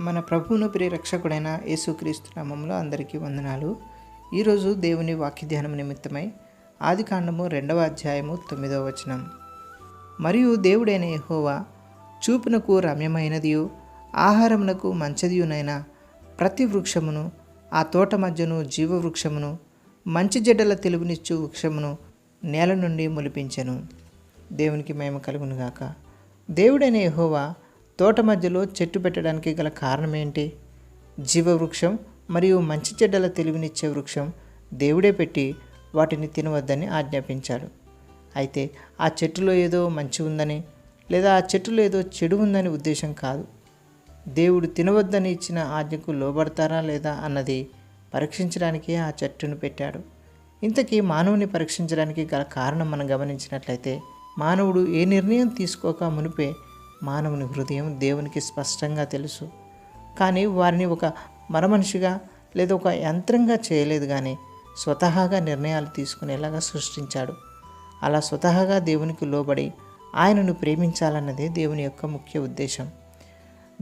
మన ప్రభువును ప్రియరక్షకుడైన యేసుక్రీస్తు నామంలో అందరికీ వందనాలు. ఈరోజు దేవుని వాక్య ధ్యానం నిమిత్తమై ఆది కాండము రెండవ అధ్యాయము తొమ్మిదవ వచనం. మరియు దేవుడైన యహోవా చూపునకు రమ్యమైనదియు ఆహారమునకు మంచిదియునైన ప్రతి వృక్షమును ఆ తోట మధ్యను జీవ వృక్షమును మంచి జడ్డల తెలుగునిచ్చు వృక్షమును నేల నుండి మొలిపించెను. దేవునికి మేము కలుగునుగాక. దేవుడైన యహోవా తోట మధ్యలో చెట్టు పెట్టడానికి గల కారణం ఏంటి జీవవృక్షం మరియు మంచి చెడ్డల తెలివినిచ్చే వృక్షం దేవుడే పెట్టి వాటిని తినవద్దని ఆజ్ఞాపించాడు. అయితే ఆ చెట్టులో ఏదో మంచి ఉందని లేదా ఆ చెట్టులో ఏదో చెడు ఉందని ఉద్దేశం కాదు. దేవుడు తినవద్దని ఇచ్చిన ఆజ్ఞకు లోబడతారా లేదా అన్నది పరీక్షించడానికే ఆ చెట్టును పెట్టాడు. ఇంతకీ మానవుని పరీక్షించడానికి గల కారణం మనం గమనించినట్లయితే మానవుడు ఏ నిర్ణయం తీసుకోక మునిపే మానవుని హృదయం దేవునికి స్పష్టంగా తెలుసు. కానీ వారిని ఒక మరమనిషిగా లేదా ఒక యంత్రంగా చేయలేదు కానీ స్వతహాగా నిర్ణయాలు తీసుకునేలాగా సృష్టించాడు. అలా స్వతహాగా దేవునికి లోబడి ఆయనను ప్రేమించాలన్నదే దేవుని యొక్క ముఖ్య ఉద్దేశం.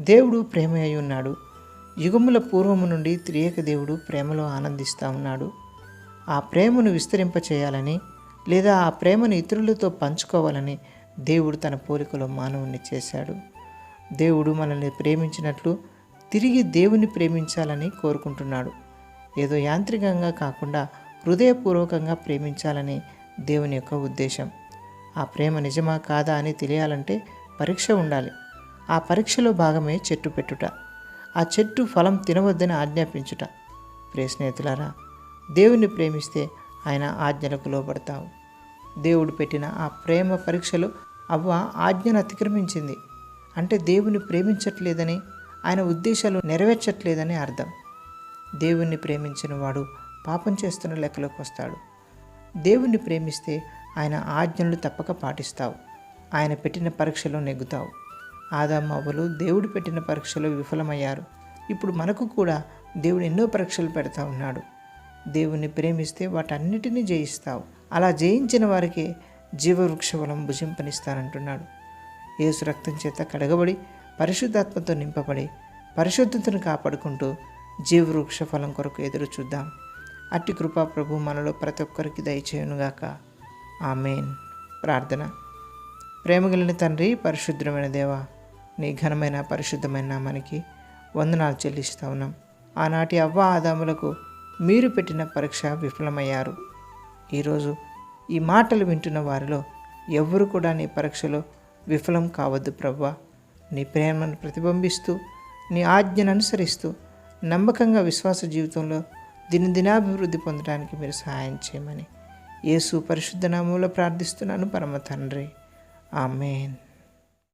దేవుడు ప్రేమ అయి ఉన్నాడు. యుగముల పూర్వము నుండి త్రియేక దేవుడు ప్రేమలో ఆనందిస్తూ ఉన్నాడు. ఆ ప్రేమను విస్తరింపచేయాలని లేదా ఆ ప్రేమను ఇతరులతో పంచుకోవాలని దేవుడు తన పోలికలో మానవుణ్ణి చేశాడు. దేవుడు మనల్ని ప్రేమించినట్లు తిరిగి దేవుని ప్రేమించాలని కోరుకుంటున్నాడు. ఏదో యాంత్రికంగా కాకుండా హృదయపూర్వకంగా ప్రేమించాలని దేవుని యొక్క ఉద్దేశం. ఆ ప్రేమ నిజమా కాదా అని తెలియాలంటే పరీక్ష ఉండాలి. ఆ పరీక్షలో భాగమే చెట్టు పెట్టుట. ఆ చెట్టు ఫలం తినవద్దని ఆజ్ఞాపించుట. ప్రే స్నేహితులారా దేవుణ్ణి ప్రేమిస్తే ఆయన ఆజ్ఞలకు లోబడతావు. దేవుడు పెట్టిన ఆ ప్రేమ పరీక్షలో అవ్వ ఆజ్ఞను అతిక్రమించింది. అంటే దేవుని ప్రేమించట్లేదని ఆయన ఉద్దేశాలు నెరవేర్చట్లేదని అర్థం. దేవుణ్ణి ప్రేమించిన వాడు పాపం చేస్తున్న లెక్కలోకి వస్తాడు. దేవుణ్ణి ప్రేమిస్తే ఆయన ఆజ్ఞలు తప్పక పాటిస్తావు. ఆయన పెట్టిన పరీక్షలో నెగ్గుతావు. ఆదామవ్వలు దేవుడు పెట్టిన పరీక్షలో విఫలమయ్యారు. ఇప్పుడు మనకు కూడా దేవుడు ఎన్నో పరీక్షలు పెడతా ఉన్నాడు. దేవుణ్ణి ప్రేమిస్తే వాటన్నిటినీ జయిస్తావు. అలా జయించిన వారికి జీవవృక్ష ఫలం భుజింపనిస్తానంటున్నాడు. యేసు రక్తం చేత కడగబడి పరిశుద్ధాత్మతో నింపబడి పరిశుద్ధతను కాపాడుకుంటూ జీవవృక్ష ఫలం కొరకు ఎదురు చూద్దాం. అట్టి కృపా ప్రభు మనలో ప్రతి ఒక్కరికి దయచేయునుగాక ఆమెన్. ప్రార్థన. ప్రేమగలిగిన తండ్రి పరిశుద్ధమైన దేవ నీ ఘనమైన పరిశుద్ధమైన మనకి వందనాలు చెల్లిస్తా ఉన్నాం. ఆనాటి అవ్వ ఆదాములకు మీరు పెట్టిన పరీక్ష విఫలమయ్యారు. ఈరోజు ఈ మాటలు వింటున్న వారిలో ఎవరు కూడా నీ పరీక్షలో విఫలం కావద్దు ప్రవ్వా. నీ ప్రేమను ప్రతిబింబిస్తూ నీ ఆజ్ఞను అనుసరిస్తూ నమ్మకంగా విశ్వాస జీవితంలో దినదినాభివృద్ధి పొందడానికి మీరు సహాయం చేయమని యేసు పరిశుద్ధ నామంలో ప్రార్థిస్తున్నాను పరమ తండ్రి. ఆమెన్.